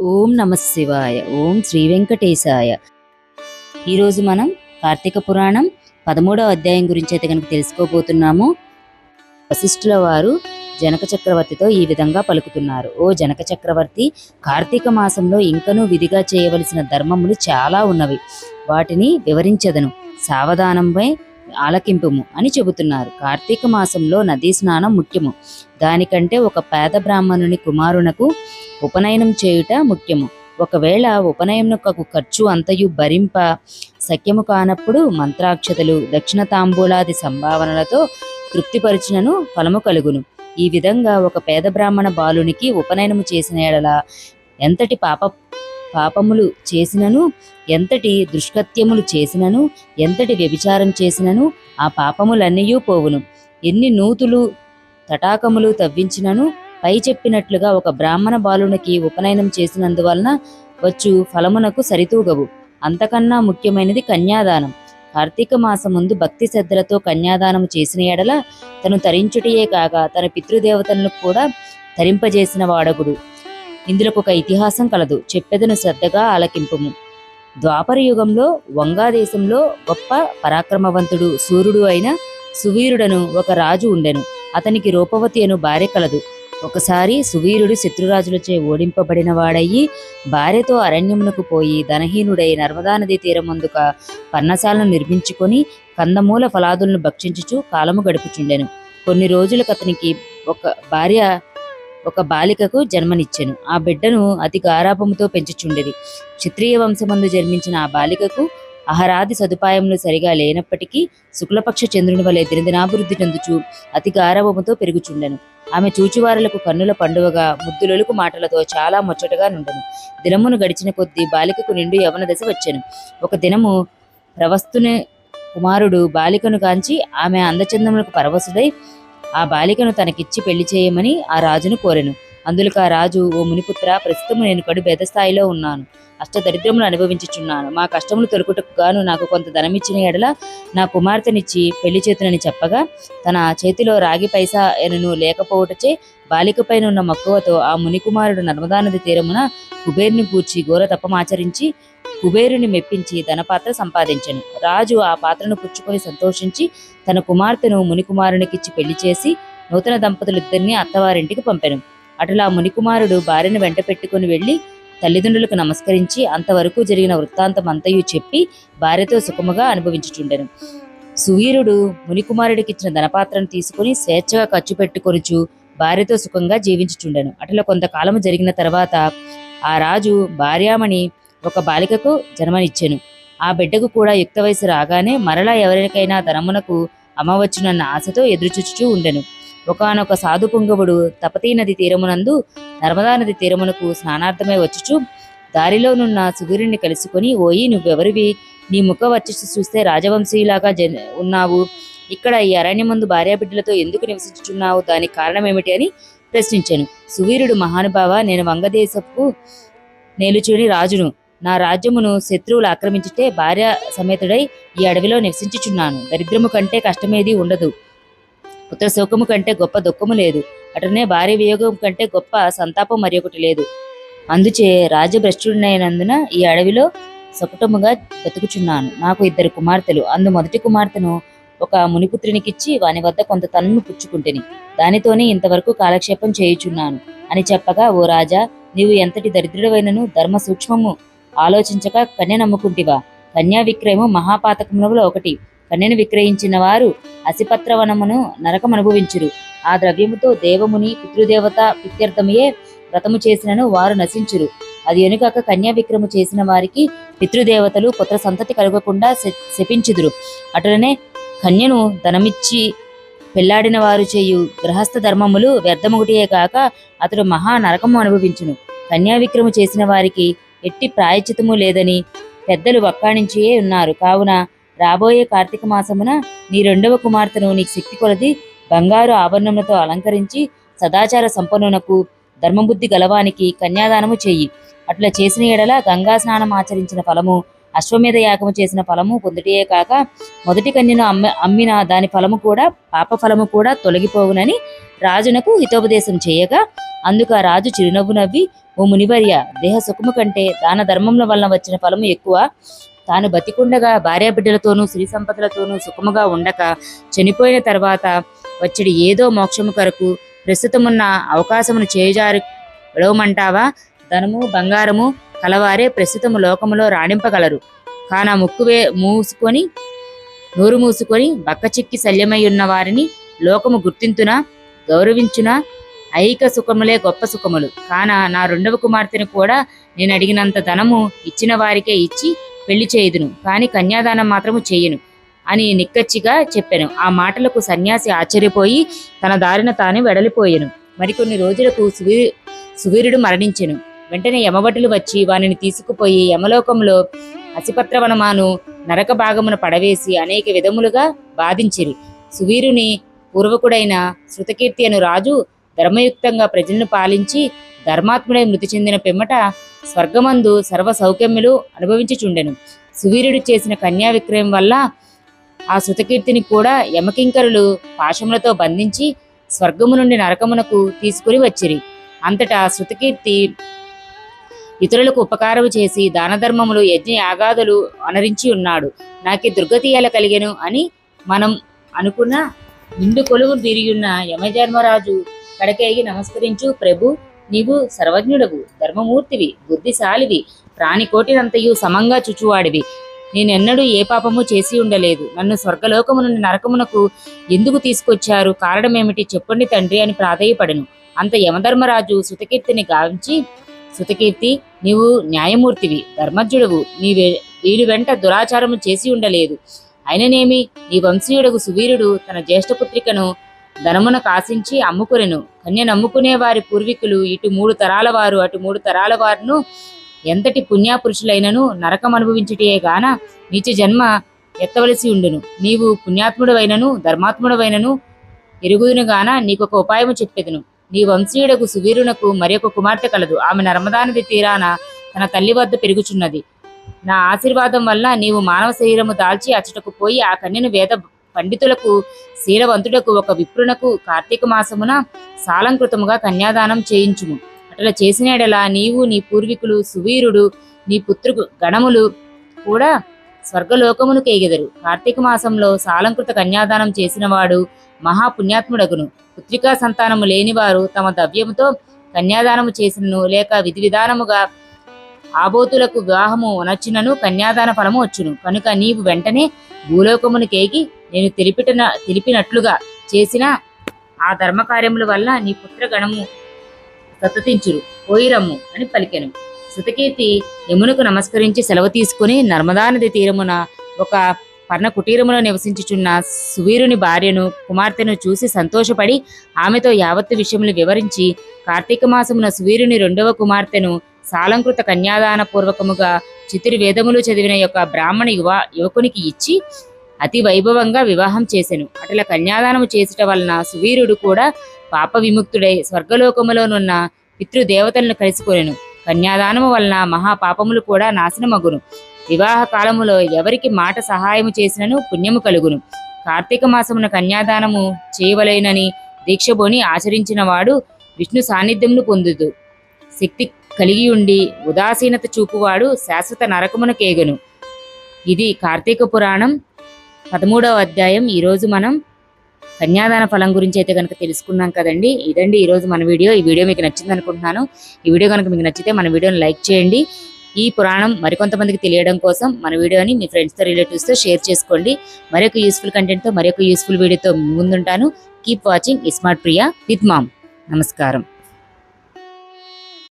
ఓం నమ శివాయ ఓం శ్రీ వెంకటేశాయ. ఈరోజు మనం కార్తీక పురాణం పదమూడవ అధ్యాయం గురించి అయితే కనుక తెలుసుకోబోతున్నాము. వశిష్ఠుల వారు జనక చక్రవర్తితో ఈ విధంగా పలుకుతున్నారు. ఓ జనక చక్రవర్తి కార్తీక మాసంలో ఇంకనూ విధిగా చేయవలసిన ధర్మములు చాలా ఉన్నవి. వాటిని వివరించదను. సావధానంపై ఆలకింపుము అని చెబుతున్నారు. కార్తీక మాసంలో నదీ స్నానం ముఖ్యము. దానికంటే ఒక పేద బ్రాహ్మణుని కుమారునకు ఉపనయనం చేయుట ముఖ్యము. ఒకవేళ ఉపనయనకు ఖర్చు అంతయు భరింప సఖ్యము కానప్పుడు మంత్రాక్షతలు దక్షిణ తాంబూలాది సంభావనలతో తృప్తిపరిచినను ఫలము కలుగును. ఈ విధంగా ఒక పేద బ్రాహ్మణ బాలునికి ఉపనయనము చేసిన ఎడల ఎంతటి పాప పాపములు చేసినను ఎంతటి దుష్కత్యములు చేసినను ఎంతటి వ్యభిచారం చేసినను ఆ పాపములన్నీ పోవును. ఎన్ని నూతులు తటాకములు తవ్వించినను పై చెప్పినట్లుగా ఒక బ్రాహ్మణ బాలునికి ఉపనయనం చేసినందువలన వచ్చు ఫలమునకు సరితూగవు. అంతకన్నా ముఖ్యమైనది కన్యాదానం. కార్తీక మాసం ముందు భక్తి శ్రద్ధలతో కన్యాదానం చేసిన ఎడల తను తరించుటయే కాక తన పితృదేవతలను కూడా తరింపజేసిన వాడగుడు. ఇందులో ఒక ఇతిహాసం కలదు. చెప్పెదను శ్రద్ధగా ఆలకింపుము. ద్వాపర యుగంలో వంగా దేశంలో గొప్ప పరాక్రమవంతుడు సూర్యుడు అయిన సువీరుడను ఒక రాజు ఉండెను. అతనికి రూపవతి అను భార్య కలదు. ఒకసారి సువీరుడు శత్రురాజులచే ఓడింపబడిన వాడయ్యి భార్యతో అరణ్యమునకు పోయి ధనహీనుడై నర్మదా నదీ తీరమందుక పర్ణశాలను నిర్మించుకొని కందమూల ఫలాదులను భక్షించుచు కాలము గడుపుచుండెను. కొన్ని రోజులకు అతనికి ఒక భార్య ఒక బాలికకు జన్మనిచ్చెను. ఆ బిడ్డను అతి గారాపముతో పెంచుచుండేది. క్షత్రియ వంశమందు జన్మించిన ఆ బాలికకు ఆహారాది సదుపాయములు సరిగా లేనప్పటికీ శుక్లపక్ష చంద్రుని వలె దినదినాభివృద్ధి చెందుచు అతి గారవముతో పెరుగుచుండెను. ఆమె చూచువారులకు కన్నుల పండువగా ముద్దులొలుకు మాటలతో చాలా ముచ్చటగా నుండెను. దినమును గడిచిన కొద్దీ బాలికకు నిండు యవన దశ వచ్చెను. ఒక దినము ప్రవస్తుని కుమారుడు బాలికను కాంచి ఆమె అందచందములకు పరవశుడై ఆ బాలికను తనకిచ్చి పెళ్ళి చేయమని ఆ రాజును కోరెను. అందులకు ఆ రాజు ఓ మునిపుత్ర ప్రస్తుతం నేను కడు పేద స్థాయిలో ఉన్నాను. అష్టదరిద్రములు అనుభవించుచున్నాను. మా కష్టములు తొలుకుటకు గాను నాకు కొంత ధనమిచ్చిన ఎడల నా కుమార్తెనిచ్చి పెళ్ళి చేతునని చెప్పగా తన చేతిలో రాగి పైసా ఎనను లేకపోవటచే బాలికపైన ఉన్న మక్కువతో ఆ మునికుమారుడు నర్మదా నది తీరమున కుబేరుని కూర్చి ఘోర తపమాచరించి కుబేరుని మెప్పించి ధనపాత్ర సంపాదించను. రాజు ఆ పాత్రను పుచ్చుకొని సంతోషించి తన కుమార్తెను మునికుమారునికిచ్చి పెళ్ళి చేసి నూతన దంపతులిద్దరిని అత్తవారింటికి పంపెను. అటులా మునికుమారుడు భార్యను వెంట పెట్టుకుని వెళ్ళి తల్లిదండ్రులకు నమస్కరించి అంతవరకు జరిగిన వృత్తాంతం అంతయు చెప్పి భార్యతో సుఖముగా అనుభవించుచుండెను. సువీరుడు మునికుమారుడికి ఇచ్చిన ధనపాత్రను తీసుకుని స్వేచ్ఛగా ఖర్చు పెట్టుకొనుచు భార్యతో సుఖంగా జీవించుచుండెను. అట్లా కొంతకాలం జరిగిన తర్వాత ఆ రాజు భార్యామణి ఒక బాలికకు జన్మనిచ్చెను. ఆ బిడ్డకు కూడా యుక్త వయసు రాగానే మరలా ఎవరికైనా ధనమునకు అమ్మవచ్చునన్న ఆశతో ఎదురుచూచుచూ ఉండెను. ఒకనొక సాధు పుంగవుడు తపతీ నది తీరమునందు నర్మదా నది తీరమునకు స్నానార్థమై వచ్చుచు దారిలోనున్న సుగురుని కలుసుకొని ఓయి నువ్వెవరివి? నీ ముఖ వచ్చి చూస్తే రాజవంశీలాగా జ ఉన్నావు. ఇక్కడ ఈ అరణ్యమందు భార్యాబిడ్డలతో ఎందుకు నివసించుచున్నావు? దానికి కారణం ఏమిటి అని ప్రశ్నించాను. సువీరుడు మహానుభావ నేను వంగదేశపు నేలుచుని రాజును. నా రాజ్యమును శత్రువులు ఆక్రమించుటే భార్య సమేతుడై ఈ అడవిలో నివసించుచున్నాను. దరిద్రము కంటే కష్టమేది ఉండదు. పుత్ర శోకము కంటే గొప్ప దుఃఖము లేదు. అటనే భార్య వియోగం కంటే గొప్ప సంతాపం మరి ఒకటి లేదు. అందుచే రాజభ్రష్టుడినైనందున ఈ అడవిలో సకుటముగా బతుకుచున్నాను. నాకు ఇద్దరు కుమార్తెలు. అందు మొదటి కుమార్తెను ఒక మునిపుత్రునికిచ్చి వాని వద్ద కొంత తనను పుచ్చుకుంటేని. దానితోనే ఇంతవరకు కాలక్షేపం చేయుచున్నాను. అని చెప్పగా ఓ రాజా నీవు ఎంతటి దరిద్రుడవైనను ధర్మ సూక్ష్మము ఆలోచించక కన్య నమ్ముకుంటివా? కన్యా విక్రయము మహాపాతకములలో ఒకటి. కన్యను విక్రయించిన వారు అసిపత్రవనమును నరకం అనుభవించురు. ఆ ద్రవ్యముతో దేవముని పితృదేవత పిత్యర్థమయే వ్రతము చేసినను వారు నశించురు. అది ఎనుగాక కన్యా విక్రము చేసిన వారికి పితృదేవతలు పుత్ర సంతతి కలగకుండా శ- శపించుదురు. అటులనే కన్యను ధనమిచ్చి పెళ్ళాడిన వారు చేయు గృహస్థ ధర్మములు వ్యర్థముగుటియే కాక అతడు మహా నరకము అనుభవించును. కన్యా విక్రము చేసిన వారికి ఎట్టి ప్రాయచితము లేదని పెద్దలు వక్కాణించియే ఉన్నారు. కావున రాబోయే కార్తీక మాసమున నీ రెండవ కుమార్తెను నీకు శక్తి కొలది బంగారు ఆభరణములతో అలంకరించి సదాచార సంపన్నునకు ధర్మబుద్ధి గలవానికి కన్యాదానము చెయ్యి అట్లా చేసిన ఎడల గంగా స్నానం ఆచరించిన ఫలము అశ్వమేధ యాగము చేసిన ఫలము పొందుటే కాక మొదటి కన్యను అమ్మ అమ్మిన దాని ఫలము కూడా పాప ఫలము కూడా తొలగిపోవునని రాజునకు హితోపదేశం చేయగా అందుకు ఆ రాజు చిరునవ్వు నవ్వి ఓ మునివర్య దేహ సుఖము కంటే దాన ధర్మముల వలన వచ్చిన ఫలము ఎక్కువ. తాను బతికుండగా భార్యాబిడ్డలతోనూ స్త్రీ సంపదలతోనూ సుఖముగా ఉండక చనిపోయిన తర్వాత వచ్చడి ఏదో మోక్షము కొరకు ప్రస్తుతమున్న అవకాశమును చేజారు విడవమంటావా ధనము బంగారము కలవారే ప్రస్తుతము లోకములో రాణింపగలరు. కాన ముక్కువే మూసుకొని నోరు మూసుకొని బక్కచిక్కి శల్యమై ఉన్న వారిని లోకము గుర్తింతున గౌరవించున? ఐక సుఖములే గొప్ప సుఖములు. కాన నా రెండవ కుమార్తెను కూడా నేను అడిగినంత ధనము ఇచ్చిన వారికే ఇచ్చి పెళ్ళి చేయుదును. కాని కన్యాదానం మాత్రము చేయను అని నిక్కచ్చిగా చెప్పాను. ఆ మాటలకు సన్యాసి ఆశ్చర్యపోయి తన దారిన తాను వెడలిపోయాను. మరికొన్ని రోజులకు సువీ సువీరుడు మరణించెను. వెంటనే యమభటులు వచ్చి వానిని తీసుకుపోయి యమలోకంలో అసిపత్రవనమాను నరక భాగమున పడవేసి అనేక విధములుగా బాధించిరి. సువీరుని పూర్వకుడైన శృతకీర్తి అను రాజు ధర్మయుక్తంగా ప్రజలను పాలించి ధర్మాత్ముడై మృతి చెందిన పిమ్మట స్వర్గమందు సర్వ సౌఖ్యములు అనుభవించుచుండెను. సువీరుడు చేసిన కన్యా విక్రయం వల్ల ఆ శృతకీర్తిని కూడా యమకింకరులు పాశములతో బంధించి స్వర్గము నుండి నరకమునకు తీసుకుని వచ్చిరి. అంతటా శృతకీర్తి ఇతరులకు ఉపకారము చేసి దానధర్మములు యజ్ఞ యాగాదులు అనరించి ఉన్నాడు. నాకి దుర్గతి ఎలా కలిగెను అని మనం అనుకున్న నిండు కొలువు తిరిగిన్న యమధర్మరాజు కడకేగి నమస్కరించు ప్రభు. నీవు సర్వజ్ఞుడవు ధర్మమూర్తివి బుద్ధిశాలివి ప్రాణికోటినంతయు సమంగా చుచువాడివి. నేనెన్నడూ ఏ పాపము చేసి ఉండలేదు. నన్ను స్వర్గలోకము నుండి నరకమునకు ఎందుకు తీసుకొచ్చారు? కారణమేమిటి? చెప్పండి తండ్రి అని ప్రాధేయపడను. అంత యమధర్మరాజు సుతకీర్తిని గావించి సుతకీర్తి నీవు న్యాయమూర్తివి ధర్మజ్ఞుడవు నీ వె- వీడి వెంట దురాచారము చేసి ఉండలేదు. అయిననేమి? నీ వంశీయుడకు సువీరుడు తన జ్యేష్ఠపుత్రికను ధనమునకు ఆశించి అమ్ముకునెను. కన్య నమ్ముకునే వారి పూర్వీకులు ఇటు మూడు తరాల వారు అటు మూడు తరాల వారును ఎంతటి పుణ్యాపురుషులైనను నరకం అనుభవించుటే గాన నీచ జన్మ ఎత్తవలసి ఉండును. నీవు పుణ్యాత్ముడవైనను ధర్మాత్ముడవైనను ఎరుగుదును గాన నీకొక ఉపాయము చెప్పెదను. నీ వంశీయుడకు సువీరునకు మరొక కుమార్తె కలదు. ఆమె నర్మదానది తీరాన తన తల్లి వద్ద పెరుగుచున్నది. నా ఆశీర్వాదం వల్ల నీవు మానవ శరీరము దాల్చి అచ్చటకు పోయి ఆ కన్యను వేద పండితులకు శీలవంతుడకు ఒక విప్రునకు కార్తీక మాసమున సాలంకృతముగా కన్యాదానం చేయించుము. అట్లా చేసినడలా నీవు నీ పూర్వీకులు సువీరుడు నీ పుత్రు గణములు కూడా స్వర్గలోకమును కేగెదరు కార్తీక మాసంలో సాలంకృత కన్యాదానం చేసినవాడు మహాపుణ్యాత్ముడగును. పుత్రికా సంతానము లేనివారు తమ ద్రవ్యముతో కన్యాదానము చేసినను లేక విధి విధానముగా ఆబోతులకు వివాహము అనర్చినను కన్యాదాన ఫలము వచ్చును. కనుక నీవు వెంటనే భూలోకమును కేగి నేను తెలిపిన తెలిపినట్లుగా చేసిన ఆ ధర్మకార్యముల వల్ల నీ పుత్రగణము సతతించురు. పోయిరమ్ము అని పలికెను. సుతకీర్తి యమునకు నమస్కరించి సెలవు తీసుకుని నర్మదా నది తీరమున ఒక పర్ణ కుటీరములో నివసించుచున్న సువీరుని భార్యను కుమార్తెను చూసి సంతోషపడి ఆమెతో యావత్తు విషయములు వివరించి కార్తీక మాసమున సువీరుని రెండవ కుమార్తెను సాలంకృత కన్యాదాన పూర్వకముగా చతుర్వేదములు చదివిన యొక్క బ్రాహ్మణ యువ యువకునికి ఇచ్చి అతి వైభవంగా వివాహం చేసెను. అట్లా కన్యాదానము చేసట వలన సువీరుడు కూడా పాప విముక్తుడై స్వర్గలోకములోనున్న పితృదేవతలను కలుసుకొనెను కన్యాదానము వలన మహాపాపములు కూడా నాశనమగును. వివాహ కాలములో ఎవరికి మాట సహాయము చేసినను పుణ్యము కలుగును. కార్తీక మాసమున కన్యాదానము చేయవలేనని దీక్షబోని ఆచరించిన వాడు విష్ణు సాన్నిధ్యమును పొందుదు శక్తి కలిగి ఉండి ఉదాసీనత చూపువాడు శాశ్వత నరకమున కేగను ఇది కార్తీక పురాణం. పదమూడవ అధ్యాయం. ఈరోజు మనం కన్యాదాన ఫలం గురించి అయితే కనుక తెలుసుకున్నాం కదండి. ఇదండి ఈరోజు మన వీడియో. ఈ వీడియో మీకు నచ్చింది అనుకుంటున్నాను. ఈ వీడియో కనుక మీకు నచ్చితే మన వీడియోని లైక్ చేయండి. ఈ పురాణం మరికొంతమందికి తెలియడం కోసం మన వీడియోని మీ ఫ్రెండ్స్తో రిలేటివ్స్తో షేర్ చేసుకోండి. మరొక యూస్ఫుల్ కంటెంట్తో మరొక యూస్ఫుల్ వీడియోతో ముందుంటాను. Keep watching. Smart Priya with mom. నమస్కారం.